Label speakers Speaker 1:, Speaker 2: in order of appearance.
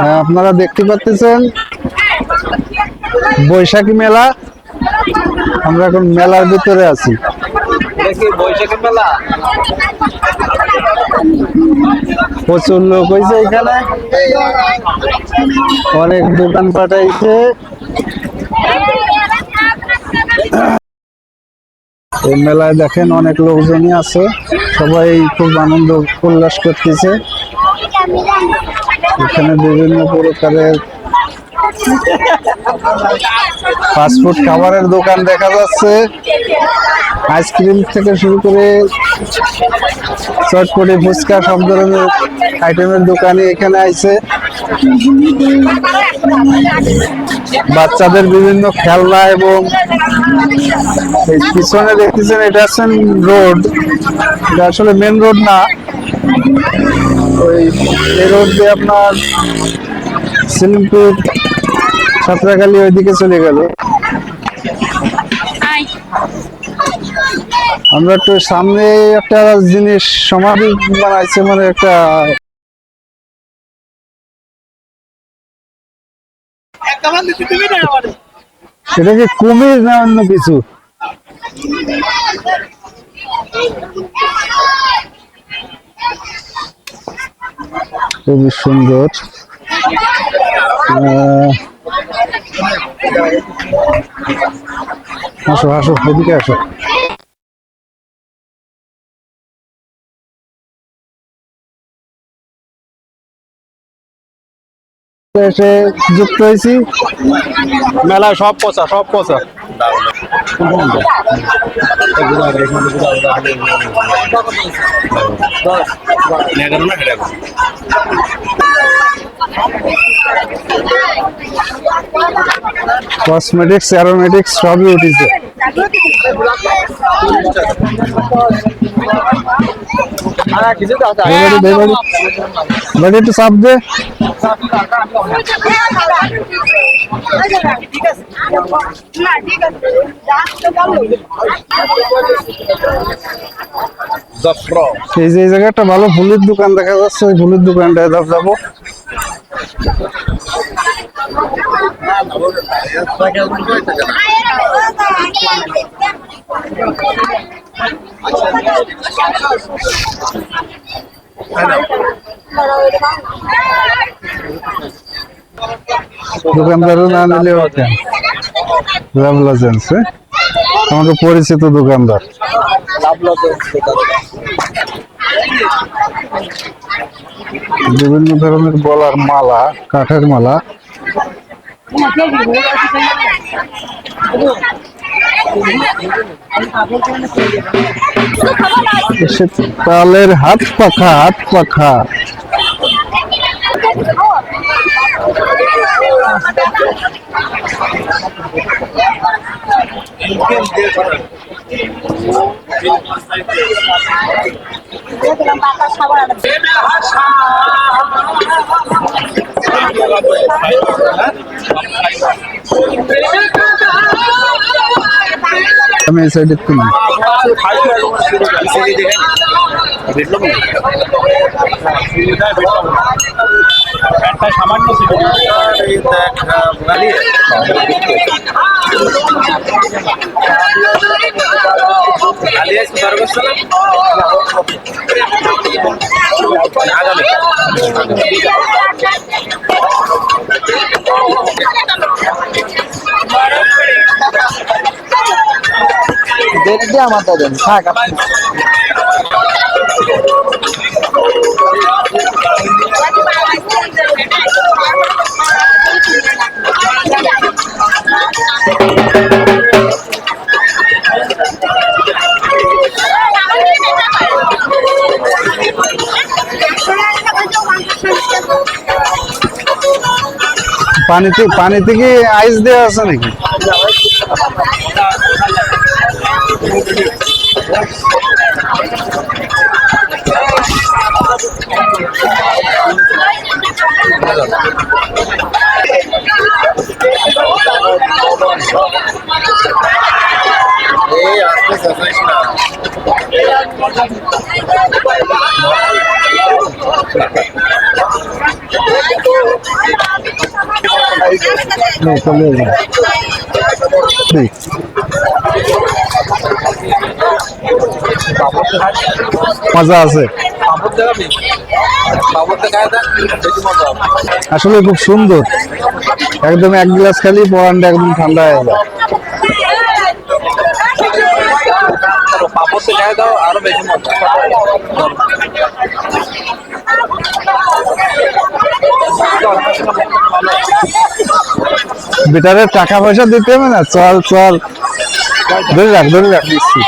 Speaker 1: হ্যাঁ, আপনারা দেখতে পাচ্ছেন বৈশাখী মেলা। আমরা এখন মেলার ভিতরে আছি।
Speaker 2: বৈশাখী মেলা?
Speaker 1: প্রচুর লোক হয়েছে এখানে। অনেক দোকান পাঠাইছে। এই মেলায় দেখেন অনেক লোকজনই আছে। সবাই খুব আনন্দ উল্লাস করতেছে। এখানে বিভিন্ন প্রকারের ফাস্টফুড খাবারের দোকান দেখা যাচ্ছে। আইসক্রিম থেকে শুরু করে চটপটি, ফুচকা সব ধরনের আইটেমের দোকানে এখানে আইছে বাচ্চাদের বিভিন্ন খেলনা এবং পিছনে দেখতেছেন এটা আছেন রোড এটা আসলে মেন রোড না। ওই এই রোড দিয়ে আপনার সিলিমপুর সাঁতরাখালি ওইদিকে চলে গেল। আমরা একটু সামনে একটা জিনিস সমাধি বানাইছে মানে একটা সেটা কি কুমির না অন্য কিছু? খুবই সুন্দর। আসো আসো এদিকে আসো। এসে যুক্ত হয়েছি
Speaker 2: মেলায় সব পচা সব পচা
Speaker 1: কসমেটিক্স অ্যারোমেটিক্স সবই উঠেছে বাড়ি একটু চাপ দে এই যে জায়গায় একটা ভালো ফুলের দোকান দেখা যাচ্ছে। ওই ফুলের দোকানটায় দাব যাব। দোকানদারও না নিলেও কেন লাভলা জেন্স আমাকে পরিচিত দোকানদার। বিভিন্ন ধরনের গলার মালা কাঠের মালা। তালের হাত পাখা হাত পাখা। আমি এই সাইডে কিনি
Speaker 2: সামান্য
Speaker 3: দেখতে আমার তো দেন। থাক
Speaker 1: পানিতে পানিতে কি আইস দেওয়া আছে নাকি? Não, tá mesmo. Bem. মজা আছে। আসলে খুব সুন্দর। একদম এক গ্লাস খালি পরানটা একদম ঠান্ডা হয়ে যায়। বেটারের টাকা পয়সা দিতে হবে না? চল চল। ধরে রাখ ধরে রাখ দিচ্ছি।